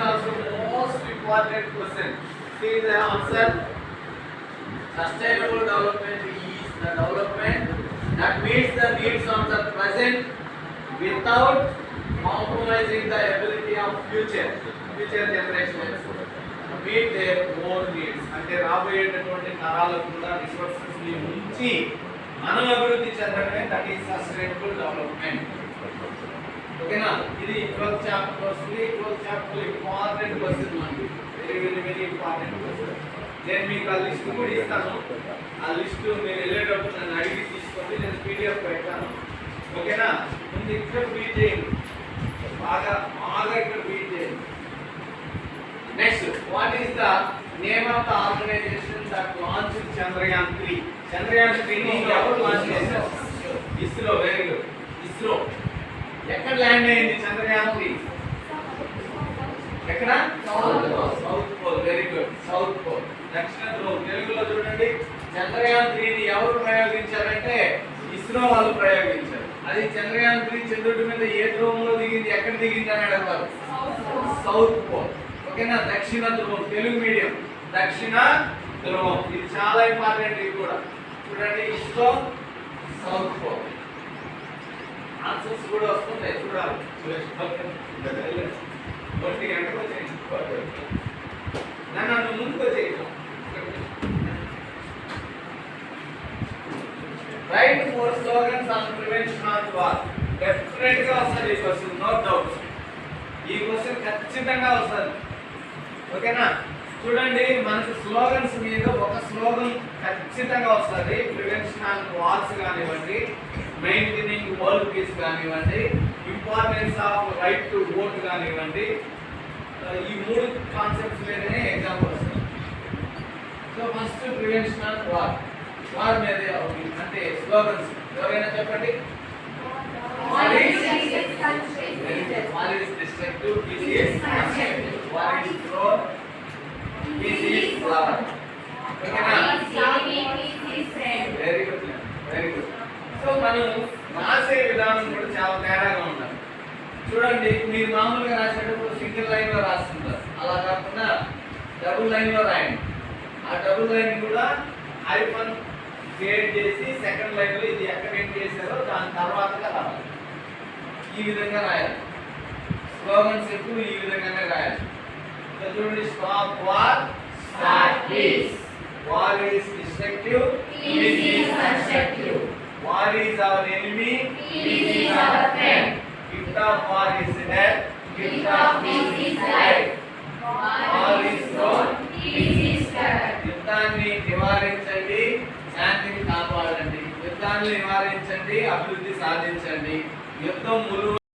also most important question. See the answer. Sustainable development is the development that meets the needs of the present without compromising the ability of future future generations to meet their own needs. అంటే రాబోయేటటువంటి తరాలకు కూడా రిసోర్సెస్ని ఉంచి మనం అభివృద్ధి చెందడమే that is sustainable development ఓకేనా? ఇది ట్వెల్త్ చాప్టర్ వస్తుంది. ట్వెల్త్ చాప్టర్ ఇంపార్టెంట్ క్వశ్చన్ మనకి. Very very very important question నేను మీకు ఆ లిస్ట్ కూడా ఇస్తాను. ఆ లిస్ట్ మీరు వెళ్ళేటప్పుడు నన్ను అడిగి తీసుకోండి. నేను పీడిఎఫ్ పెడతాను. ఓకేనా? ముందు ఇక్కడ బీట్ చేయండి. బాగా బాగా ఇక్కడ బీట్ చేయండి. Next what is the name of the organisation that launch Chandrayaan three Chandrayaan త్రీని ఎవరు లాంచ్ చేశారు ఇస్రో వెరీ గుడ్ ఇస్రో ఎక్కడ ల్యాండ్ అయింది చంద్రయాన్కి ఎక్కడ? సౌత్ ఎక్కడ south pole very good south pole. దక్షిణ ధ్రువం తెలుగులో చూడండి చంద్రయాన్ త్రీని ఎవరు ప్రయోగించారంటే ఇస్రో వాళ్ళు ప్రయోగించారు. అది చంద్రయాన్ త్రీ చంద్రుడి మీద ఏ ధ్రువంలో దిగింది ఎక్కడ దిగింది అని అడగారు సౌత్ పోల్. ఓకేనా? దక్షిణ ధ్రువం తెలుగు మీడియం. దక్షిణ ధ్రువం. ఇది చాలా ఇంపార్టెంట్ ఇది కూడా. చూడండి ఇస్రో సౌత్ పోల్. ఆన్సర్స్ కూడా వస్తున్నాయి చూడాలి. ఒంటి గంటకు వచ్చేయండి. నన్ను ముందుకు వచ్చేయండి. Write four slogans on prevention of war డెఫినెట్గా వస్తుంది ఈ క్వశ్చన్ నో డౌట్ ఈ క్వశ్చన్ ఖచ్చితంగా వస్తుంది ఓకేనా? చూడండి మనకు స్లోగన్స్ మీద ఒక స్లోగన్ ఖచ్చితంగా వస్తుంది. ప్రివెన్షన్ ఆన్ వార్స్ కానివ్వండి పీస్ కానివ్వండి importance of right to vote కానివ్వండి ఈ మూడు కాన్సెప్ట్స్ మీదనే ఎగ్జాంపుల్ వస్తుంది. So first prevention on war war మీద అంటే స్లోగన్స్ ఎవరైనా చెప్పండి? Peace is flower. ఓకేనా very good very good so మనం రాసే విధానం కూడా చాలా తేడాగా ఉండాలి. చూడండి మీరు మామూలుగా రాసేటప్పుడు సింగిల్ లైన్లో రాస్తుంటారు. అలా కాకుండా డబుల్ లైన్లో రాయండి. ఆ డబుల్ లైన్ కూడా ఐఫోన్ క్రియేట్ చేసి సెకండ్ లైన్లో ఇది ఎక్కడ ఏం చేశారో దాని తర్వాతగా రావాలి. ఈ విధంగా రాయాలి. స్లోగన్స్ ఎక్కువ ఈ విధంగానే రాయాలి. చూడండి stop war star peace. War is destructive. War is our enemy Peace is our friend. Gift of war is death Gift of peace is life. War is gone. Peace is covered. యుద్ధాన్ని నివారించండి శాంతిని కాపాడండి యుద్ధాన్ని నివారించండి అభివృద్ధి సాధించండి యుద్ధం ములు